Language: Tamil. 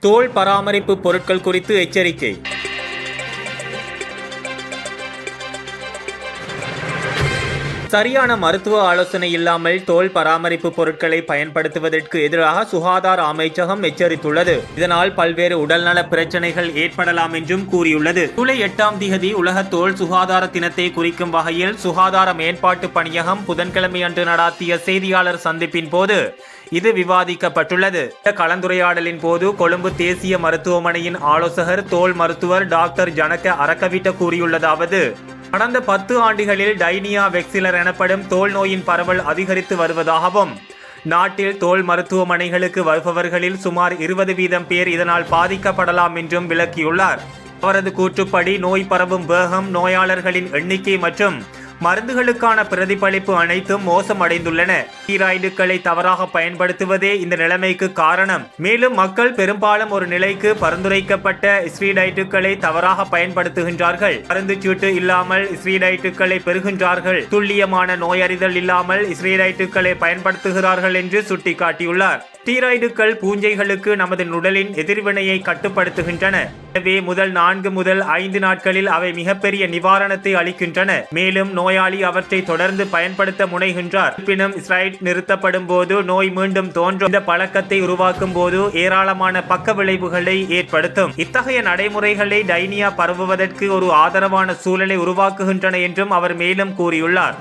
தோல் பராமரிப்பு பொருட்கள் குறித்து எச்சரிக்கை. சரியான மருத்துவ ஆலோசனை இல்லாமல் தோல் பராமரிப்பு பொருட்களை பயன்படுத்துவதற்கு எதிராக சுகாதார அமைச்சகம் எச்சரித்துள்ளது. இதனால் பல்வேறு உடல்நல பிரச்சனைகள் ஏற்படலாம் என்றும் கூறியுள்ளது. ஜூலை எட்டாம் திகதி உலக தோல் சுகாதார தினத்தை குறிக்கும் வகையில் சுகாதார மேம்பாட்டு பணியகம் புதன்கிழமை அன்று நடாத்திய செய்தியாளர் சந்திப்பின் போது இது விவாதிக்கப்பட்டுள்ளது. இந்த கலந்துரையாடலின் போது கொழும்பு தேசிய மருத்துவமனையின் ஆலோசகர் தோல் மருத்துவர் டாக்டர் ஜனக அரக்கவிட்ட கூறியுள்ளதாவது கடந்த பத்து ஆண்டுகளில் டைனியா வெக்சிலர் எனப்படும் தோல் நோயின் பரவல் அதிகரித்து வருவதாகவும் நாட்டில் தோல் மருத்துவமனைகளுக்கு வருபவர்களில் சுமார் இருபது வீதம் பேர் இதனால் பாதிக்கப்படலாம் என்றும் விளக்கியுள்ளார். அவரது கூற்றுப்படி நோய் பரவும் வேகம் நோயாளர்களின் எண்ணிக்கை மற்றும் மருந்துகளுக்கான பிரதிபலிப்பு அனைத்தும் மோசமடைந்துள்ளன. ஸ்டீராய்டுகளை தவறாக பயன்படுத்துவதே இந்த நிலைமைக்கு காரணம். மேலும் மக்கள் பெரும்பாலும் ஒரு நிலைக்கு பரிந்துரைக்கப்பட்ட ஸ்டீராய்டுகளை தவறாக பயன்படுத்துகின்றார்கள். மருந்து சீட்டு இல்லாமல் ஸ்டீராய்டுகளை பெறுகின்றார்கள். துல்லியமான நோயறிதல் இல்லாமல் ஸ்டீராய்டுகளை பயன்படுத்துகிறார்கள் என்று சுட்டிக்காட்டியுள்ளார். ஸ்டீராய்டுகள் பூஞ்சைகளுக்கு நமது உடலின் எதிர்வினையை கட்டுப்படுத்துகின்றன. எனவே முதல் நான்கு முதல் ஐந்து நாட்களில் அவை மிகப்பெரிய நிவாரணத்தை அளிக்கின்றன. மேலும் நோயாளி அவற்றை தொடர்ந்து பயன்படுத்த முனைகின்றார். இருப்பினும் ஸ்ட்ரைட் நிறுத்தப்படும் போது நோய் மீண்டும் தோன்றும் இந்த பழக்கத்தை உருவாக்கும் போது ஏராளமான பக்க விளைவுகளை ஏற்படுத்தும். இத்தகைய நடைமுறைகளை டைனியா பரவுவதற்கு ஒரு ஆதரவான சூழலை உருவாக்குகின்றன என்றும் அவர் மேலும் கூறியுள்ளார்.